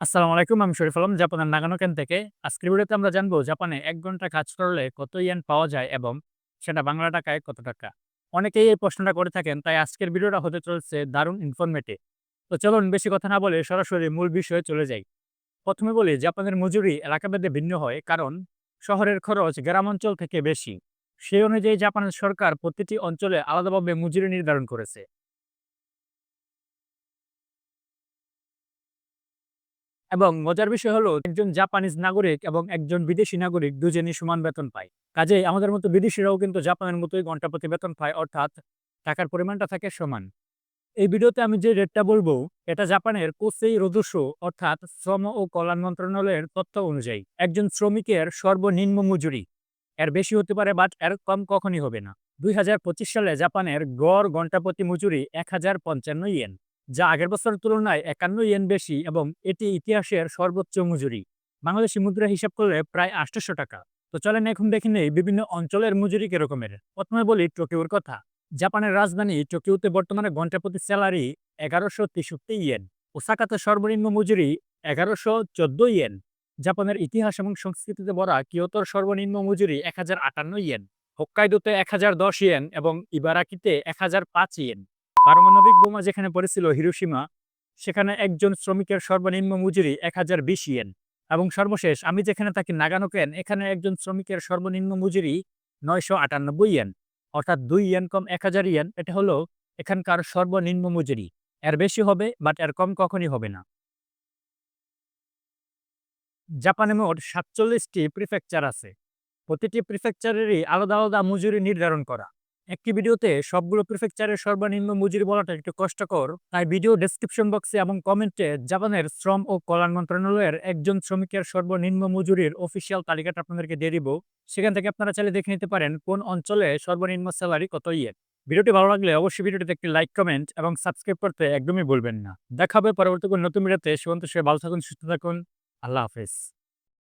আসসালামু আলাইকুম, আমি শরীফ আলম, জাপানের নাগানো কেন থেকে? আজকের ভিডিওতে আমরা জানব, জাপানে এক ঘণ্টা কাজ করলে কত ইয়ান পাওয়া যায় এবং সেটা বাংলা টাকায় কত টাকা? অনেকেই এই প্রশ্নটা করে থাকেন, তাই আজকের ভিডিওটা হতে চলছে দারুণ ইনফরমেটিভ তো চলুন, বেশি কথা না বলে সরাসরি মূল বিষয়ে চলে যাই। প্রথমে বলি, জাপানের মজুরি এলাকাভেদে ভিন্ন হয়, কারণ শহরের খরচ গ্রাম অঞ্চল থেকে বেশি। সেই অনুযায়ী জাপানের সরকার প্রতিটি অঞ্চলে আলাদাভাবে মজুরি নির্ধারণ করেছে। এবং মজার বিষয় হলো একজন জাপানিজ নাগরিক এবং একজন বিদেশি নাগরিক দুজনই সমান বেতন পায়। কাজেই আমাদের মতো বিদেশিরাও কিন্তু জাপানের মতোই ঘণ্টা প্রতি বেতন পায়, অর্থাৎ টাকার পরিমাণটা থাকে সমান। এই ভিডিওতে আমি যে রেটটা বলব, এটা জাপানের কোসেই রোদস্য অর্থাৎ শ্রম ও কল্যাণ মন্ত্রণালয়ের তথ্য অনুযায়ী। একজন শ্রমিকের সর্বনিম্ন মজুরি, এর বেশি হতে পারে বাট এর কম কখনই হবে না। দুই হাজার পঁচিশ সালে জাপানের গড় ঘণ্টা প্রতি মজুরি এক হাজার পঞ্চান্ন ইয়েন। যা আগের বছরের তুলনায় একান্ন ইয়েন বেশি এবং এটি ইতিহাসের সর্বোচ্চ মজুরি। বাংলাদেশি মুদ্রা হিসাব করলে প্রায় আটশোশো টাকা। তো চলেন এখন দেখে নেই বিভিন্ন অঞ্চলের মজুরি কিরকমের। প্রথমে বলি টোকিওর কথা। জাপানের রাজধানী টোকিওতে বর্তমানে ঘণ্টা প্রতি স্যালারি এগারোশো তেষট্টি ইয়েন। ওসাকাতে সর্বনিম্ন মজুরি এগারোশো চোদ্দ ইয়েন। জাপানের ইতিহাস এবং সংস্কৃতিতে ভরা কিয়তর সর্বনিম্ন মজুরি এক হাজার আটান্ন ইয়েন। হোক্কাইদোতে এক হাজার দশ ইয়েন এবং ইবারাকিতে এক হাজার পাঁচ ইয়েন। পারমাণবিক বোমা যেখানে পড়েছিল হিরোসীমা সেখানে একজন শ্রমিকের সর্বনিম্ন মজুরি এক হাজার বিশ ইয়েন। এবং সর্বশেষ, আমি যেখানে থাকি নাগানো কেন, এখানে একজন শ্রমিকের সর্বনিম্ন মজুরি নয়শো আটানব্বই ইয়েন। অর্থাৎ দুই ইয়েন কম এক হাজার ইয়েন, এটা হলো এখানকার সর্বনিম্ন মজুরি। এর বেশি হবে, বাট এর কম কখনই হবে না। জাপানে মোট সাতচল্লিশটি প্রিফেকচার আছে। প্রতিটি প্রিফেকচারেরই আলাদা আলাদা মজুরি নির্ধারণ করা। একটি ভিডিওতে সবগুলো প্রিফেকচারের সর্বনিম্ন মজুরি বলাটা একটু কষ্টকর। তাই ভিডিও ডেসক্রিপশন বক্সে এবং কমেন্টে জাপানের শ্রম ও কল্যাণ মন্ত্রণালয়ের একজন শ্রমিকের সর্বনিম্ন মজুরির অফিসিয়াল তালিকাটা আপনাদেরকে দিয়ে দিব। সেখান থেকে আপনারা চাইলে দেখে নিতে পারেন কোন অঞ্চলে সর্বনিম্ন স্যালারি কত ইয়ে ভিডিওটি ভালো লাগলে অবশ্যই ভিডিওটিতে একটি লাইক কমেন্ট এবং সাবস্ক্রাইব করতে একদমই বলবেন না। দেখাবে পরবর্তী নতুন ভিডিওতে সে ভালো থাকুন, সুস্থ থাকুন। আল্লাহ হাফেজ।